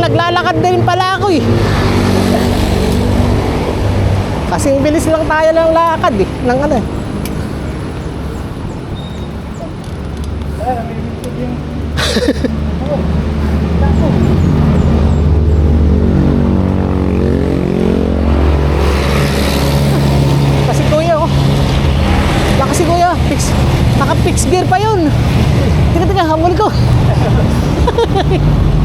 naglalakad din pala ako eh. Kasi bilis lang tayo ng lakad eh. Ng ano eh. Kasi kuya oh. Baka si kuya, fix, naka fix gear pa yun. Tika, tika, hamul ko.